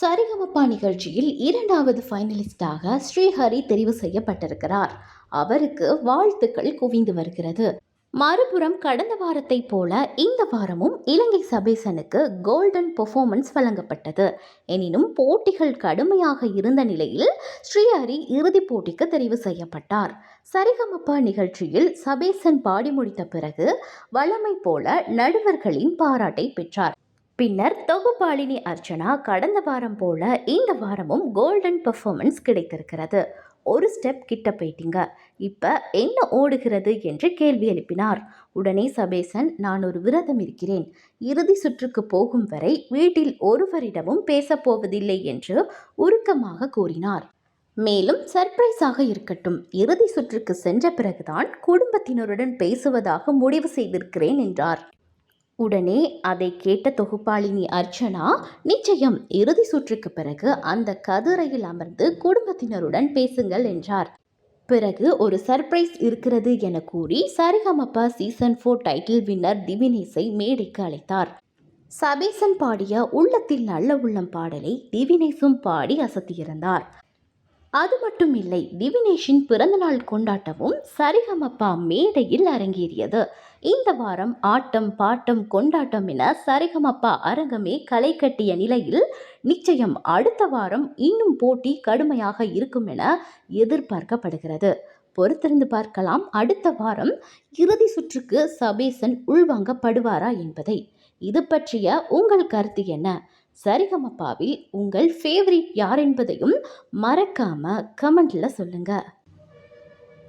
சரிகமப்பா நிகழ்ச்சியில் இரண்டாவது ஃபைனலிஸ்டாக ஸ்ரீஹரி தெரிவு செய்யப்பட்டிருக்கிறார். அவருக்கு வாழ்த்துக்கள் குவிந்து வருகிறது. மறுபுறம் கடந்த வாரத்தைப் போல இந்த வாரமும் இலங்கை சபேசனுக்கு கோல்டன் பெர்ஃபார்மன்ஸ் வழங்கப்பட்டது. எனினும் போட்டிகள் கடுமையாக இருந்த நிலையில் ஸ்ரீஹரி இறுதிப் போட்டிக்கு தெரிவு செய்யப்பட்டார். சரிகமப்பா நிகழ்ச்சியில் சபேசன் பாடி முடித்த பிறகு வழமை போல நடுவர்களின் பாராட்டை பெற்றார். பின்னர் தொகுப்பாளினி அர்ச்சனா கடந்த வாரம் போல இந்த வாரமும் கோல்டன் பெர்ஃபார்மன்ஸ் கிடைத்திருக்கிறது. ஒரு ஸ்டெப் கிட்ட போயிட்டீங்க. இப்போ என்ன ஓடுகிறது என்று கேள்வி எழுப்பினார். உடனே சபேசன் நான் ஒரு விரதம் இருக்கிறேன். இறுதி சுற்றுக்கு போகும் வரை வீட்டில் ஒருவரிடமும் பேசப் போவதில்லை என்று உருக்கமாக கூறினார். மேலும் சர்ப்ரைஸாக இருக்கட்டும். இறுதி சுற்றுக்கு சென்ற பிறகுதான் குடும்பத்தினருடன் பேசுவதாக முடிவு செய்திருக்கிறேன் என்றார். உடனே அதை கேட்ட தொகுப்பாளினி அர்ச்சனா நிச்சயம் இறுதி சுற்றுக்கு பிறகு அந்த கதிரையில் அமர்ந்து குடும்பத்தினருடன் பேசுங்கள் என்றார். பிறகு ஒரு சர்ப்ரைஸ் இருக்கிறது என கூறி Sarigamapa season four title winner திவினேஷை மேடைக்கு அழைத்தார். சபேசன் பாடிய உள்ளத்தில் நல்ல உள்ளம் பாடலை திவினேஷும் பாடி அசத்தியிருந்தார். அது மட்டும் இல்லை திவினேஷின் பிறந்தநாள் கொண்டாட்டமும் சரிகமப்பா மேடையில் அரங்கேறியது. இந்த வாரம் ஆட்டம் பாட்டம் கொண்டாட்டம் என சரிகமப்பா அரங்கமே களை கட்டிய நிலையில் நிச்சயம் அடுத்த வாரம் இன்னும் போட்டி கடுமையாக இருக்கும் என எதிர்பார்க்கப்படுகிறது. பொறுத்திருந்து பார்க்கலாம் அடுத்த வாரம் இறுதி சுற்றுக்கு சபேசன் உள்வாங்கப்படுவாரா என்பதை. இது பற்றிய உங்கள் கருத்து என்ன? சரிகமப்பாவில் உங்கள் ஃபேவரிட் யார் என்பதையும் மறக்காமல் கமெண்டில் சொல்லுங்கள்